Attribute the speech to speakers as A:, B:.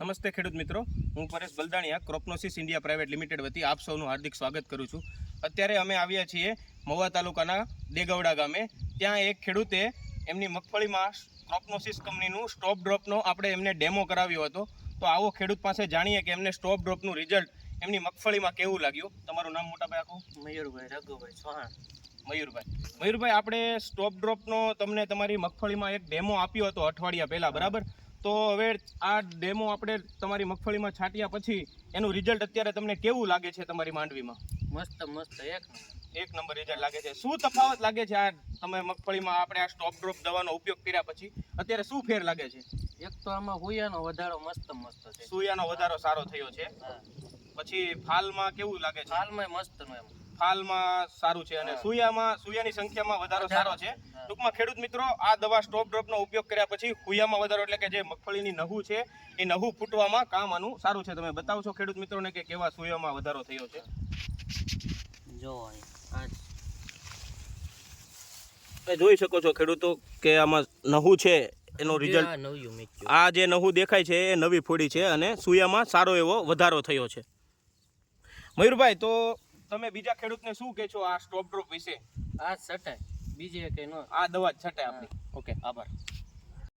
A: નમસ્તે ખેડૂત મિત્રો. હું Paresh Baldaniya Cropnosis India private limited વતી આપ સૌનું હાર્દિક સ્વાગત કરું છું. અત્યારે અમે આવ્યા છીએ મહુવા તાલુકાના દેગવડા ગામે. ત્યાં એક ખેડૂતે એમની મગફળીમાં ક્રોપનોસિસ કંપનીનું સ્ટોપ ડ્રોપનો આપણે એમને ડેમો કરાવ્યો હતો. તો આવો ખેડૂત પાસે જાણીએ કે એમને સ્ટોપ ડ્રોપનું રિઝલ્ટ એમની મગફળીમાં કેવું લાગ્યું? તમારું નામ મોટાભાઈ આખું
B: મયુરભાઈ રઘુભાઈ ચૌહાણ.
A: મયુરભાઈ. મયુરભાઈ આપણે સ્ટોપ ડ્રોપનો તમને તમારી મગફળીમાં એક ડેમો આપ્યો હતો અઠવાડિયા પહેલાં બરાબર? તો હવે આ ડેમો આપણે તમારી મગફળીમાં છાંટ્યા પછી એનું રિઝલ્ટ અત્યારે તમને કેવું લાગે છે તમારી માંડવીમાં?
B: મસ્ત મસ્ત એક
A: એક નંબર રિઝલ્ટ લાગે છે. શું તફાવત લાગે છે આ તમે મગફળીમાં આપણે આ સ્ટોપ ડ્રોપ દવાનો ઉપયોગ કર્યા પછી? અત્યારે શું ફેર લાગે છે?
B: એક તો આમાં હુયાનો વધારો મસ્ત મસ્ત છે.
A: સૂયાનો વધારો સારો થયો છે. પછી ફાલમાં કેવું લાગે છે?
B: હાલમાં મસ્તનું એમ.
A: ફાલમાં સારું છે અને. સુયામાં સુયાની સંખ્યામાં વધારો. સારો છે. ટૂંકમાં ખેડૂત મિત્રો આ દવા સ્ટોપ ડ્રોપનો ઉપયોગ કર્યા પછી હુયામાં વધારો એટલે કે જે મગફળીની નહુ છે એ નહુ ફૂટવામાં કામ આનું સારું છે. તમે બતાવશો ખેડૂત મિત્રોને કે કેવા સુયામાં વધારો થયો છે?
B: જો
A: જોઈ શકો છો ખેડૂતો કે આમાં નહુ છે એનો રિઝલ્ટ
B: આ
A: જે નહુ દેખાય છે એ નવી ફોડી છે અને સુયામાં સારો એવો વધારો થયો છે. મયુરભાઈ તો તમે બીજા ખેડૂતને શું કહેશો આ સ્ટોપ ડ્રોપ વિશે?
B: આ સટાય. બીજે કઈ ન
A: આ દવા જ છટાય આપણી. ઓકે આભાર.